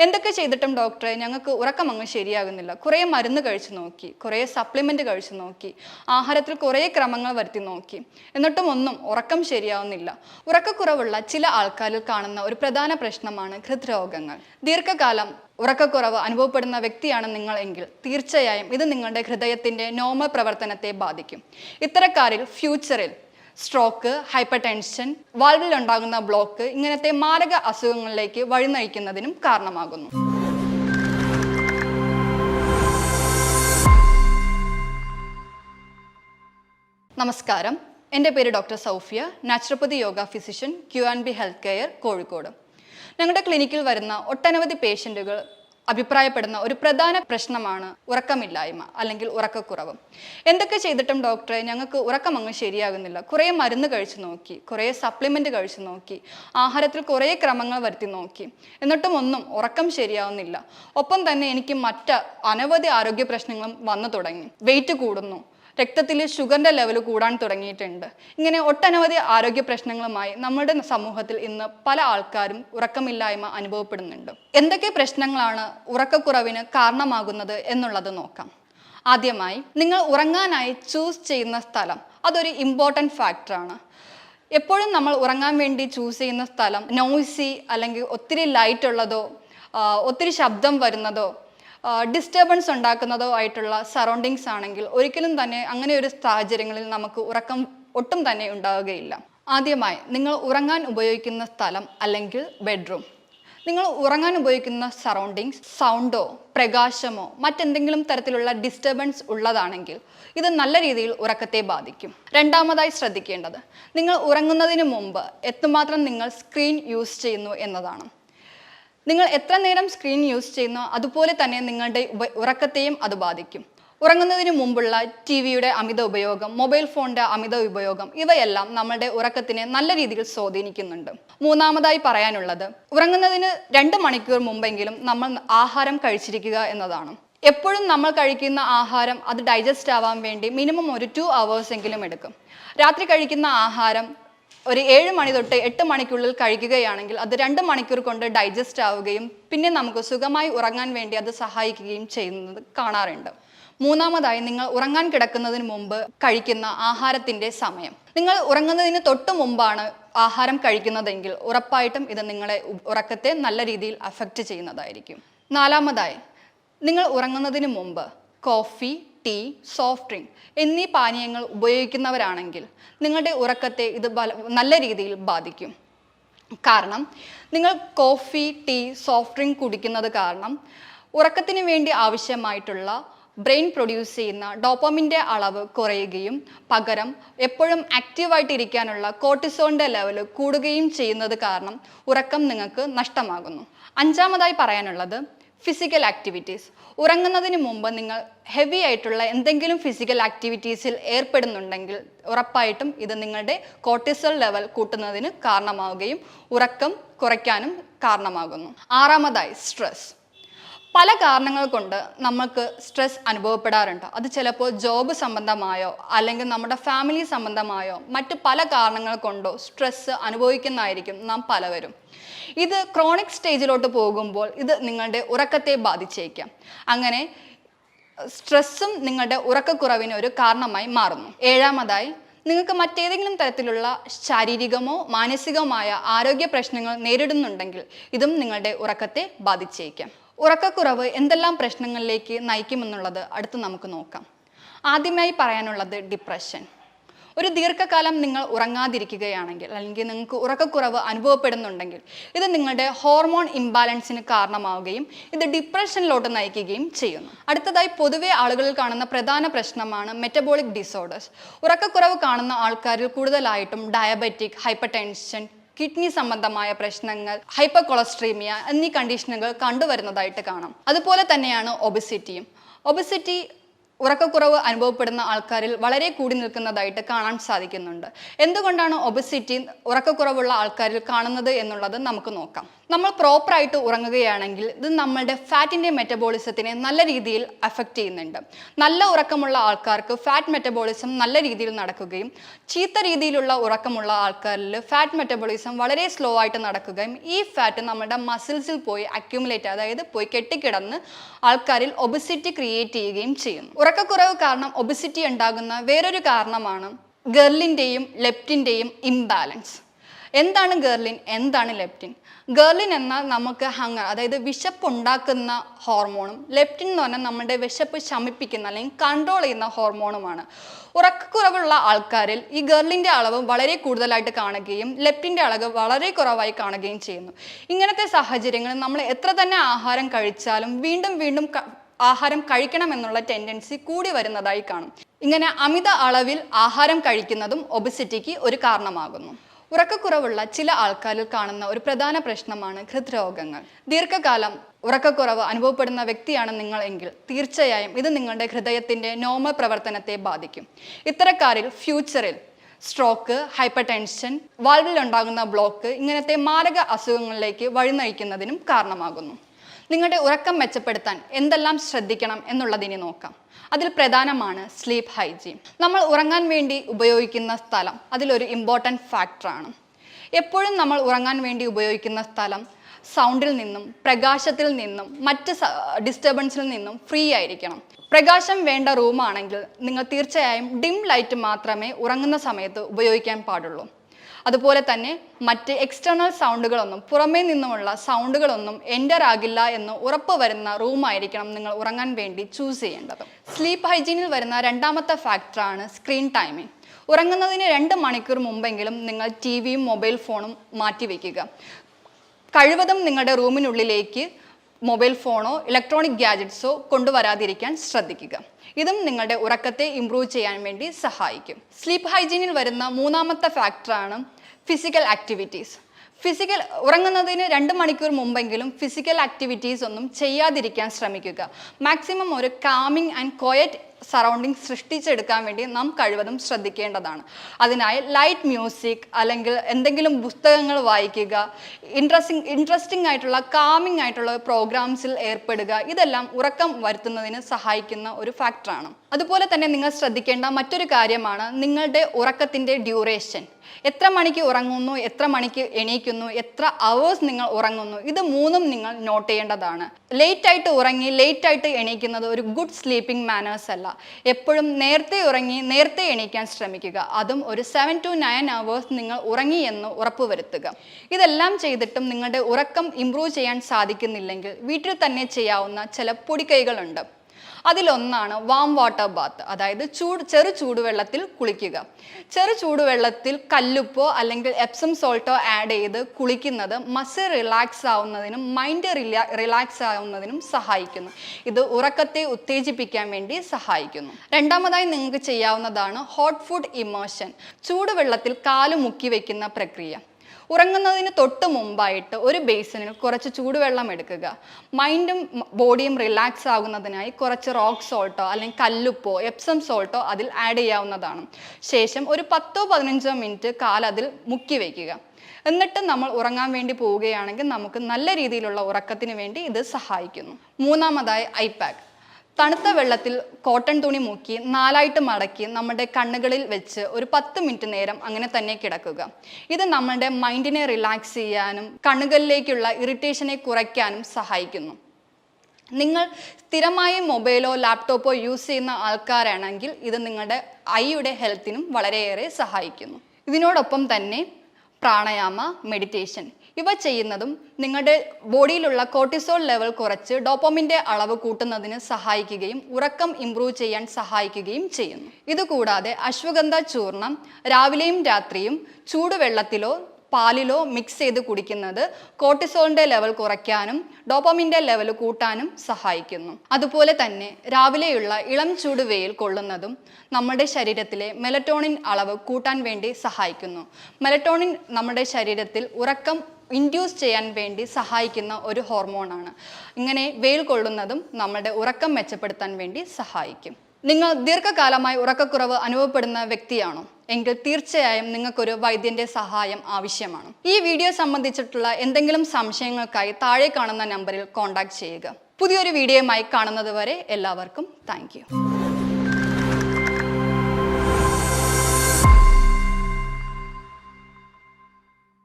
എന്തൊക്കെ ചെയ്തിട്ടും ഡോക്ടറെ ഞങ്ങൾക്ക് ഉറക്കം അങ്ങ് ശരിയാകുന്നില്ല. കുറേ മരുന്ന് കഴിച്ചു നോക്കി കുറേ സപ്ലിമെന്റ് കഴിച്ചു നോക്കി ആഹാരത്തിൽ കുറേ ക്രമങ്ങൾ വരുത്തി നോക്കി. എന്നിട്ടും ഒന്നും ഉറക്കം ശരിയാവുന്നില്ല. ഉറക്കക്കുറവുള്ള ചില ആൾക്കാരിൽ കാണുന്ന ഒരു പ്രധാന പ്രശ്നമാണ് ഹൃദ്രോഗങ്ങൾ. ദീർഘകാലം ഉറക്കക്കുറവ് അനുഭവപ്പെടുന്ന വ്യക്തിയാണ് നിങ്ങൾ എങ്കിൽ തീർച്ചയായും ഇത് നിങ്ങളുടെ ഹൃദയത്തിന്റെ നോർമൽ പ്രവർത്തനത്തെ ബാധിക്കും. ഇത്തരക്കാരിൽ ഫ്യൂച്ചറിൽ സ്ട്രോക്ക് ഹൈപ്പർ ടെൻഷൻ വാൽവിൽ ഉണ്ടാകുന്ന ബ്ലോക്ക് ഇങ്ങനത്തെ മാരക അസുഖങ്ങളിലേക്ക് വഴിനയിക്കുന്നതിനും കാരണമാകുന്നു. നമസ്കാരം. എന്റെ പേര് doctor Saufiya naturopathy yoga physician Q and B health care Kozhikode. ഞങ്ങളുടെ ക്ലിനിക്കിൽ വരുന്ന ഒട്ടനവധി പേഷ്യന്റുകൾ അഭിപ്രായപ്പെടുന്ന ഒരു പ്രധാന പ്രശ്നമാണ് ഉറക്കമില്ലായ്മ അല്ലെങ്കിൽ ഉറക്കക്കുറവ്. എന്തൊക്കെ ചെയ്തിട്ടും ഡോക്ടറെ ഞങ്ങൾക്ക് ഉറക്കം അങ്ങ് ശരിയാകുന്നില്ല. കുറേ മരുന്ന് കഴിച്ചു നോക്കി കുറേ സപ്ലിമെന്റ് കഴിച്ചു നോക്കി ആഹാരത്തിൽ കുറേ ക്രമങ്ങൾ വരുത്തി നോക്കി. എന്നിട്ടും ഒന്നും ഉറക്കം ശരിയാവുന്നില്ല. ഒപ്പം തന്നെ എനിക്ക് മറ്റ് അനവധി ആരോഗ്യ പ്രശ്നങ്ങളും വന്നു തുടങ്ങി. വെയിറ്റ് കൂടുന്നു. രക്തത്തിൽ ഷുഗറിന്റെ ലെവൽ കൂടാൻ തുടങ്ങിയിട്ടുണ്ട്. ഇങ്ങനെ ഒട്ടനവധി ആരോഗ്യ പ്രശ്നങ്ങളുമായി നമ്മുടെ സമൂഹത്തിൽ ഇന്ന് പല ആൾക്കാരും ഉറക്കമില്ലായ്മ അനുഭവപ്പെടുന്നുണ്ട്. എന്തൊക്കെ പ്രശ്നങ്ങളാണ് ഉറക്കക്കുറവിന് കാരണമാകുന്നത് എന്നുള്ളത് നോക്കാം. ആദ്യമായി നിങ്ങൾ ഉറങ്ങാനായി ചൂസ് ചെയ്യുന്ന സ്ഥലം അതൊരു ഇമ്പോർട്ടന്റ് ഫാക്ടറാണ് എപ്പോഴും നമ്മൾ ഉറങ്ങാൻ വേണ്ടി ചൂസ് ചെയ്യുന്ന സ്ഥലം നോയ്സി അല്ലെങ്കിൽ ഒത്തിരി ലൈറ്റ് ഉള്ളതോ ഒത്തിരി ശബ്ദം വരുന്നതോ ഡിസ്റ്റർബൻസ് ഉണ്ടാക്കുന്നതോ ആയിട്ടുള്ള സറൗണ്ടിങ്സ് ആണെങ്കിൽ ഒരിക്കലും തന്നെ അങ്ങനെ ഒരു സാഹചര്യങ്ങളിൽ നമുക്ക് ഉറക്കം ഒട്ടും തന്നെ ഉണ്ടാവുകയില്ല. ആദ്യമായി നിങ്ങൾ ഉറങ്ങാൻ ഉപയോഗിക്കുന്ന സ്ഥലം അല്ലെങ്കിൽ ബെഡ്റൂം നിങ്ങൾ ഉറങ്ങാൻ ഉപയോഗിക്കുന്ന സറൗണ്ടിങ്സ് സൗണ്ടോ പ്രകാശമോ മറ്റെന്തെങ്കിലും തരത്തിലുള്ള ഡിസ്റ്റർബൻസ് ഉള്ളതാണെങ്കിൽ ഇത് നല്ല രീതിയിൽ ഉറക്കത്തെ ബാധിക്കും. രണ്ടാമതായി ശ്രദ്ധിക്കേണ്ടത് നിങ്ങൾ ഉറങ്ങുന്നതിന് മുമ്പ് എത്രമാത്രം നിങ്ങൾ സ്ക്രീൻ യൂസ് ചെയ്യുന്നു എന്നതാണ്. നിങ്ങൾ എത്ര നേരം സ്ക്രീൻ യൂസ് ചെയ്യുന്നോ അതുപോലെ തന്നെ നിങ്ങളുടെ ഉറക്കത്തെയും അത് ബാധിക്കും. ഉറങ്ങുന്നതിന് മുമ്പുള്ള ടി വിയുടെ അമിത ഉപയോഗം മൊബൈൽ ഫോണിന്റെ അമിത ഉപയോഗം ഇവയെല്ലാം നമ്മളുടെ ഉറക്കത്തിനെ നല്ല രീതിയിൽ സ്വാധീനിക്കുന്നുണ്ട്. മൂന്നാമതായി പറയാനുള്ളത് ഉറങ്ങുന്നതിന് രണ്ട് മണിക്കൂർ മുമ്പെങ്കിലും നമ്മൾ ആഹാരം കഴിച്ചിരിക്കുക എന്നതാണ്. എപ്പോഴും നമ്മൾ കഴിക്കുന്ന ആഹാരം അത് ഡൈജസ്റ്റ് ആവാൻ വേണ്ടി മിനിമം ഒരു ടു അവേഴ്സ് എങ്കിലും എടുക്കും. രാത്രി കഴിക്കുന്ന ആഹാരം ഒരു ഏഴ് മണി തൊട്ട് എട്ട് മണിക്കുള്ളിൽ കഴിക്കുകയാണെങ്കിൽ അത് രണ്ട് മണിക്കൂർ കൊണ്ട് ഡൈജസ്റ്റ് ആവുകയും പിന്നെ നമുക്ക് സുഖമായി ഉറങ്ങാൻ വേണ്ടി അത് സഹായിക്കുകയും ചെയ്യുന്നത് കാണാറുണ്ട്. മൂന്നാമതായി നിങ്ങൾ ഉറങ്ങാൻ കിടക്കുന്നതിന് മുമ്പ് കഴിക്കുന്ന ആഹാരത്തിന്റെ സമയം. നിങ്ങൾ ഉറങ്ങുന്നതിന് തൊട്ട് മുമ്പാണ് ആഹാരം കഴിക്കുന്നതെങ്കിൽ ഉറപ്പായിട്ടും ഇത് നിങ്ങളെ ഉറക്കത്തെ നല്ല രീതിയിൽ അഫക്റ്റ് ചെയ്യുന്നതായിരിക്കും. നാലാമതായി നിങ്ങൾ ഉറങ്ങുന്നതിന് മുമ്പ് കോഫി ടീ സോഫ്റ്റ് ഡ്രിങ്ക് എന്നീ പാനീയങ്ങൾ ഉപയോഗിക്കുന്നവരാണെങ്കിൽ നിങ്ങളുടെ ഉറക്കത്തെ ഇത് നല്ല രീതിയിൽ ബാധിക്കും. കാരണം നിങ്ങൾ കോഫി ടീ സോഫ്റ്റ് ഡ്രിങ്ക് കുടിക്കുന്നത് കാരണം ഉറക്കത്തിന് വേണ്ടി ആവശ്യമായിട്ടുള്ള ബ്രെയിൻ പ്രൊഡ്യൂസ് ചെയ്യുന്ന ഡോപ്പമിന്റെ അളവ് കുറയുകയും പകരം എപ്പോഴും ആക്റ്റീവായിട്ടിരിക്കാനുള്ള കോർട്ടിസോണിന്റെ ലെവൽ കൂടുകയും ചെയ്യുന്നത് കാരണം ഉറക്കം നിങ്ങൾക്ക് നഷ്ടമാകുന്നു. അഞ്ചാമതായി പറയാനുള്ളത് ഫിസിക്കൽ ആക്ടിവിറ്റീസ് ഉറങ്ങുന്നതിന് മുമ്പ് നിങ്ങൾ ഹെവി ആയിട്ടുള്ള എന്തെങ്കിലും ഫിസിക്കൽ ആക്ടിവിറ്റീസിൽ ഏർപ്പെടുന്നുണ്ടെങ്കിൽ ഉറപ്പായിട്ടും ഇത് നിങ്ങളുടെ കോർട്ടിസോൾ ലെവൽ കൂട്ടുന്നതിന് കാരണമാവുകയും ഉറക്കം കുറയ്ക്കാനും കാരണമാകുന്നു. ആറാമതായി സ്ട്രെസ് പല കാരണങ്ങൾ കൊണ്ട് നമുക്ക് സ്ട്രെസ് അനുഭവപ്പെടാറുണ്ട്. അത് ചിലപ്പോൾ ജോബ് സംബന്ധമായോ അല്ലെങ്കിൽ നമ്മുടെ ഫാമിലി സംബന്ധമായോ മറ്റ് പല കാരണങ്ങൾ കൊണ്ടോ സ്ട്രെസ് അനുഭവിക്കുന്നതായിരിക്കും നാം പലവരും. ഇത് ക്രോണിക് സ്റ്റേജിലോട്ട് പോകുമ്പോൾ ഇത് നിങ്ങളുടെ ഉറക്കത്തെ ബാധിച്ചേക്കാം. അങ്ങനെ സ്ട്രെസ്സും നിങ്ങളുടെ ഉറക്കക്കുറവിന് ഒരു കാരണമായി മാറുന്നു. ഏഴാമതായി നിങ്ങൾക്ക് മറ്റേതെങ്കിലും തരത്തിലുള്ള ശാരീരികമോ മാനസികമായ ആരോഗ്യ പ്രശ്നങ്ങൾ നേരിടുന്നുണ്ടെങ്കിൽ ഇതും നിങ്ങളുടെ ഉറക്കത്തെ ബാധിച്ചേക്കാം. ഉറക്കക്കുറവ് എന്തെല്ലാം പ്രശ്നങ്ങളിലേക്ക് നയിക്കുമെന്നുള്ളത് അടുത്ത് നമുക്ക് നോക്കാം. ആദ്യമായി പറയാനുള്ളത് ഡിപ്രഷൻ ഒരു ദീർഘകാലം നിങ്ങൾ ഉറങ്ങാതിരിക്കുകയാണെങ്കിൽ അല്ലെങ്കിൽ നിങ്ങൾക്ക് ഉറക്കക്കുറവ് അനുഭവപ്പെടുന്നുണ്ടെങ്കിൽ ഇത് നിങ്ങളുടെ ഹോർമോൺ ഇംബാലൻസിന് കാരണമാവുകയും ഇത് ഡിപ്രഷനിലോട്ട് നയിക്കുകയും ചെയ്യുന്നു. അടുത്തതായി പൊതുവെ ആളുകളിൽ കാണുന്ന പ്രധാന പ്രശ്നമാണ് മെറ്റബോളിക് ഡിസോർഡേഴ്സ് ഉറക്കക്കുറവ് കാണുന്ന ആൾക്കാരിൽ കൂടുതലായിട്ടും ഡയബറ്റിക് ഹൈപ്പർ കിഡ്നി സംബന്ധമായ പ്രശ്നങ്ങൾ ഹൈപ്പർ കൊളസ്ട്രീമിയ എന്നീ കണ്ടീഷനുകൾ കണ്ടുവരുന്നതായിട്ട് കാണാം. അതുപോലെ തന്നെയാണ് ഒബിസിറ്റിയും. ഒബിസിറ്റി ഉറക്കക്കുറവ് അനുഭവപ്പെടുന്ന ആൾക്കാരിൽ വളരെ കൂടി നിൽക്കുന്നതായിട്ട് കാണാൻ സാധിക്കുന്നുണ്ട്. എന്തുകൊണ്ടാണ് ഒബിസിറ്റി ഉറക്കക്കുറവുള്ള ആൾക്കാരിൽ കാണുന്നത് എന്നുള്ളത് നമുക്ക് നോക്കാം. നമ്മൾ പ്രോപ്പറായിട്ട് ഉറങ്ങുകയാണെങ്കിൽ ഇത് നമ്മളുടെ ഫാറ്റിന്റെ മെറ്റബോളിസത്തിനെ നല്ല രീതിയിൽ അഫക്റ്റ് ചെയ്യുന്നുണ്ട്. നല്ല ഉറക്കമുള്ള ആൾക്കാർക്ക് ഫാറ്റ് മെറ്റബോളിസം നല്ല രീതിയിൽ നടക്കുകയും ചീത്ത രീതിയിലുള്ള ഉറക്കമുള്ള ആൾക്കാരിൽ ഫാറ്റ് മെറ്റബോളിസം വളരെ സ്ലോ ആയിട്ട് നടക്കുകയും ഈ ഫാറ്റ് നമ്മുടെ മസിൽസിൽ പോയി അക്യുമുലേറ്റ് അതായത് പോയി കെട്ടിക്കിടന്ന് ആൾക്കാരിൽ ഒബിസിറ്റി ക്രിയേറ്റ് ചെയ്യുകയും ചെയ്യുന്നു. ഉറക്കക്കുറവ് കാരണം ഒബിസിറ്റി ഉണ്ടാകുന്ന വേറൊരു കാരണമാണ് ഗെർലിന്റെയും ലെപ്റ്റിന്റെയും ഇംബാലൻസ് എന്താണ് ഗേർലിൻ? എന്താണ് ലെപ്റ്റിൻ? ഗേർലിൻ എന്നാൽ നമുക്ക് ഹങ്ങർ അതായത് വിശപ്പ് ഉണ്ടാക്കുന്ന ഹോർമോണും ലെപ്റ്റിൻ എന്ന് പറഞ്ഞാൽ നമ്മുടെ വിശപ്പ് ശമിപ്പിക്കുന്ന അല്ലെങ്കിൽ കൺട്രോൾ ചെയ്യുന്ന ഹോർമോണുമാണ്. ഉറക്കക്കുറവുള്ള ആൾക്കാരിൽ ഈ ഗേർലിന്റെ അളവ് വളരെ കൂടുതലായിട്ട് കാണുകയും ലെപ്റ്റിന്റെ അളവ് വളരെ കുറവായി കാണുകയും ചെയ്യുന്നു. ഇങ്ങനത്തെ സാഹചര്യങ്ങളിൽ നമ്മൾ എത്ര തന്നെ ആഹാരം കഴിച്ചാലും വീണ്ടും വീണ്ടും ആഹാരം കഴിക്കണം എന്നുള്ള ടെൻഡൻസി കൂടി വരുന്നതായി കാണും. ഇങ്ങനെ അമിത അളവിൽ ആഹാരം കഴിക്കുന്നതും ഒബിസിറ്റിക്ക് ഒരു കാരണമാകുന്നു. ഉറക്കക്കുറവുള്ള ചില ആൾക്കാരിൽ കാണുന്ന ഒരു പ്രധാന പ്രശ്നമാണ് ഹൃദ്രോഗങ്ങൾ. ദീർഘകാലം ഉറക്കക്കുറവ് അനുഭവപ്പെടുന്ന വ്യക്തിയാണ് നിങ്ങൾ എങ്കിൽ തീർച്ചയായും ഇത് നിങ്ങളുടെ ഹൃദയത്തിന്റെ നോർമൽ പ്രവർത്തനത്തെ ബാധിക്കും. ഇത്തരക്കാരിൽ ഫ്യൂച്ചറിൽ സ്ട്രോക്ക് ഹൈപ്പർ ടെൻഷൻ വാൾവിലുണ്ടാകുന്ന ബ്ലോക്ക് ഇങ്ങനത്തെ മാരക അസുഖങ്ങളിലേക്ക് വഴിനയിക്കുന്നതിനും കാരണമാകുന്നു. നിങ്ങളുടെ ഉറക്കം മെച്ചപ്പെടുത്താൻ എന്തെല്ലാം ശ്രദ്ധിക്കണം എന്നുള്ളതിനെ നോക്കാം. അതിൽ പ്രധാനമാണ് സ്ലീപ്പ് ഹൈജീൻ. നമ്മൾ ഉറങ്ങാൻ വേണ്ടി ഉപയോഗിക്കുന്ന സ്ഥലം അതിലൊരു ഇമ്പോർട്ടന്റ് ഫാക്ടറാണ് എപ്പോഴും നമ്മൾ ഉറങ്ങാൻ വേണ്ടി ഉപയോഗിക്കുന്ന സ്ഥലം സൗണ്ടിൽ നിന്നും പ്രകാശത്തിൽ നിന്നും മറ്റ് ഡിസ്റ്റർബൻസിൽ നിന്നും ഫ്രീ ആയിരിക്കണം. പ്രകാശം വേണ്ട റൂമാണെങ്കിൽ നിങ്ങൾ തീർച്ചയായും ഡിം ലൈറ്റ് മാത്രമേ ഉറങ്ങുന്ന സമയത്ത് ഉപയോഗിക്കാൻ പാടുള്ളൂ. അതുപോലെ തന്നെ മറ്റ് എക്സ്റ്റേണൽ സൗണ്ടുകളൊന്നും പുറമേ നിന്നുമുള്ള സൗണ്ടുകളൊന്നും എന്റർ ആകില്ല എന്ന് ഉറപ്പ് വരുന്ന റൂമായിരിക്കണം നിങ്ങൾ ഉറങ്ങാൻ വേണ്ടി ചൂസ് ചെയ്യേണ്ടത്. സ്ലീപ്പ് ഹൈജീനിൽ വരുന്ന രണ്ടാമത്തെ ഫാക്ടറാണ് സ്ക്രീൻ ടൈമിംഗ് ഉറങ്ങുന്നതിന് രണ്ട് മണിക്കൂർ മുമ്പെങ്കിലും നിങ്ങൾ ടി വിയും മൊബൈൽ ഫോണും മാറ്റിവെക്കുക. കഴിവതും നിങ്ങളുടെ റൂമിനുള്ളിലേക്ക് മൊബൈൽ ഫോണോ ഇലക്ട്രോണിക് ഗാജറ്റ്സോ കൊണ്ടുവരാതിരിക്കാൻ ശ്രദ്ധിക്കുക. ഇതും നിങ്ങളുടെ ഉറക്കത്തെ ഇംപ്രൂവ് ചെയ്യാൻ വേണ്ടി സഹായിക്കും. സ്ലീപ്പ് ഹൈജീനിൽ വരുന്ന മൂന്നാമത്തെ ഫാക്ടറാണ് ഫിസിക്കൽ ആക്ടിവിറ്റീസ് ഫിസിക്കൽ ഉറങ്ങുന്നതിന് രണ്ട് മണിക്കൂർ മുമ്പെങ്കിലും ഫിസിക്കൽ ആക്ടിവിറ്റീസ് ഒന്നും ചെയ്യാതിരിക്കാൻ ശ്രമിക്കുക. മാക്സിമം ഒരു കാമിങ് ആൻഡ് ക്വയറ്റ് സറൗണ്ടിങ് സൃഷ്ടിച്ചെടുക്കാൻ വേണ്ടി നാം കഴിവതും ശ്രദ്ധിക്കേണ്ടതാണ്. അതിനായി ലൈറ്റ് മ്യൂസിക് അല്ലെങ്കിൽ എന്തെങ്കിലും പുസ്തകങ്ങൾ വായിക്കുക ഇൻട്രസ്റ്റിംഗ് ഇൻട്രസ്റ്റിംഗ് ആയിട്ടുള്ള കാമിംഗ് ആയിട്ടുള്ള പ്രോഗ്രാംസിൽ ഏർപ്പെടുക ഇതെല്ലാം ഉറക്കം വരുത്തുന്നതിന് സഹായിക്കുന്ന ഒരു ഫാക്ടറാണ് അതുപോലെ തന്നെ നിങ്ങൾ ശ്രദ്ധിക്കേണ്ട മറ്റൊരു കാര്യമാണ് നിങ്ങളുടെ ഉറക്കത്തിന്റെ ഡ്യൂറേഷൻ എത്ര മണിക്ക് ഉറങ്ങുന്നു എത്ര മണിക്ക് എണീക്കുന്നു എത്ര അവേഴ്സ് നിങ്ങൾ ഉറങ്ങുന്നു ഇത് മൂന്നും നിങ്ങൾ നോട്ട് ചെയ്യേണ്ടതാണ്. ലേറ്റ് ആയിട്ട് ഉറങ്ങി ലേറ്റ് ആയിട്ട് എണീക്കുന്നത് ഒരു ഗുഡ് സ്ലീപ്പിംഗ് മാനേഴ്സ് അല്ല. എപ്പോഴും നേരത്തെ ഉറങ്ങി നേരത്തെ എണീക്കാൻ ശ്രമിക്കുക. അതും ഒരു സെവൻ ടു നയൻ അവേഴ്സ് നിങ്ങൾ ഉറങ്ങി എന്ന് ഉറപ്പുവരുത്തുക ഇതെല്ലാം ചെയ്തിട്ടും നിങ്ങളുടെ ഉറക്കം ഇംപ്രൂവ് ചെയ്യാൻ സാധിക്കുന്നില്ലെങ്കിൽ വീട്ടിൽ തന്നെ ചെയ്യാവുന്ന ചില പൊടിക്കൈകളുണ്ട്. അതിലൊന്നാണ് വാം വാട്ടർ ബാത്ത് അതായത് ചൂട് ചെറു ചൂടുവെള്ളത്തിൽ കുളിക്കുക. ചെറു ചൂടുവെള്ളത്തിൽ കല്ലുപ്പോ അല്ലെങ്കിൽ എപ്സം സോൾട്ടോ ആഡ് ചെയ്ത് കുളിക്കുന്നത് മസിൽ റിലാക്സ് ആവുന്നതിനും മൈൻഡ് റിലാക്സ് ആവുന്നതിനും സഹായിക്കുന്നു. ഇത് ഉറക്കത്തെ ഉത്തേജിപ്പിക്കാൻ വേണ്ടി സഹായിക്കുന്നു. രണ്ടാമതായി നിങ്ങൾക്ക് ചെയ്യാവുന്നതാണ് ഹോട്ട് ഫുഡ് ഇമോഷൻ ചൂടുവെള്ളത്തിൽ കാൽ മുക്കി വയ്ക്കുന്ന പ്രക്രിയ. ഉറങ്ങുന്നതിന് തൊട്ട് മുമ്പായിട്ട് ഒരു ബേസിനിൽ കുറച്ച് ചൂടുവെള്ളം എടുക്കുക. മൈൻഡും ബോഡിയും റിലാക്സ് ആകുന്നതിനായി കുറച്ച് റോക്ക് സോൾട്ടോ അല്ലെങ്കിൽ കല്ലുപ്പോ എപ്സം സോൾട്ടോ അതിൽ ആഡ് ചെയ്യാവുന്നതാണ്. ശേഷം ഒരു പത്തോ പതിനഞ്ചോ മിനിറ്റ് കാൽ അതിൽ മുക്കി വയ്ക്കുക എന്നിട്ട് നമ്മൾ ഉറങ്ങാൻ വേണ്ടി പോവുകയാണെങ്കിൽ നമുക്ക് നല്ല രീതിയിലുള്ള ഉറക്കത്തിന് വേണ്ടി ഇത് സഹായിക്കുന്നു. മൂന്നാമതായി ഐപാക്ക് തണുത്ത വെള്ളത്തിൽ കോട്ടൺ തുണി മുക്കി നാലായിട്ട് മടക്കി നമ്മുടെ കണ്ണുകളിൽ വെച്ച് ഒരു പത്ത് മിനിറ്റ് നേരം അങ്ങനെ തന്നെ കിടക്കുക. ഇത് നമ്മുടെ മൈൻഡിനെ റിലാക്സ് ചെയ്യാനും കണ്ണുകളിലേക്കുള്ള ഇറിറ്റേഷനെ കുറയ്ക്കാനും സഹായിക്കുന്നു. നിങ്ങൾ സ്ഥിരമായി മൊബൈലോ ലാപ്ടോപ്പോ യൂസ് ചെയ്യുന്ന ആൾക്കാരാണെങ്കിൽ ഇത് നിങ്ങളുടെ ഐയുടെ ഹെൽത്തിനും വളരെയേറെ സഹായിക്കുന്നു. ഇതിനോടൊപ്പം തന്നെ പ്രാണായാമ മെഡിറ്റേഷൻ ഇവ ചെയ്യുന്നതും നിങ്ങളുടെ ബോഡിയിലുള്ള കോർട്ടിസോൾ ലെവൽ കുറച്ച് ഡോപ്പോമിന്റെ അളവ് കൂട്ടുന്നതിന് സഹായിക്കുകയും ഉറക്കം ഇംപ്രൂവ് ചെയ്യാൻ സഹായിക്കുകയും ചെയ്യുന്നു. ഇതുകൂടാതെ അശ്വഗന്ധ ചൂർണം രാവിലെയും രാത്രിയും ചൂടുവെള്ളത്തിലോ പാലിലോ മിക്സ് ചെയ്ത് കുടിക്കുന്നത് കോർട്ടിസോളിന്റെ ലെവൽ കുറയ്ക്കാനും ഡോപ്പമിന്റെ ലെവൽ കൂട്ടാനും സഹായിക്കുന്നു. അതുപോലെ തന്നെ രാവിലെയുള്ള ഇളം ചൂട് വെയിൽ കൊള്ളുന്നതും നമ്മുടെ ശരീരത്തിലെ മെലറ്റോണിൻ അളവ് കൂട്ടാൻ വേണ്ടി സഹായിക്കുന്നു. മെലറ്റോണിൻ നമ്മുടെ ശരീരത്തിൽ ഉറക്കം ഇൻഡ്യൂസ് ചെയ്യാൻ വേണ്ടി സഹായിക്കുന്ന ഒരു ഹോർമോണാണ്. ഇങ്ങനെ വെയിൽ കൊള്ളുന്നതും നമ്മുടെ ഉറക്കം മെച്ചപ്പെടുത്താൻ വേണ്ടി സഹായിക്കും. നിങ്ങൾ ദീർഘകാലമായി ഉറക്കക്കുറവ് അനുഭവപ്പെടുന്ന വ്യക്തിയാണോ? എങ്കിൽ തീർച്ചയായും നിങ്ങൾക്കൊരു വൈദ്യന്റെ സഹായം ആവശ്യമാണ്. ഈ വീഡിയോ സംബന്ധിച്ചിട്ടുള്ള എന്തെങ്കിലും സംശയങ്ങൾക്കായി താഴെ കാണുന്ന നമ്പറിൽ കോൺടാക്ട് ചെയ്യുക. പുതിയൊരു വീഡിയോയുമായി കാണുന്നത് വരെ എല്ലാവർക്കും താങ്ക്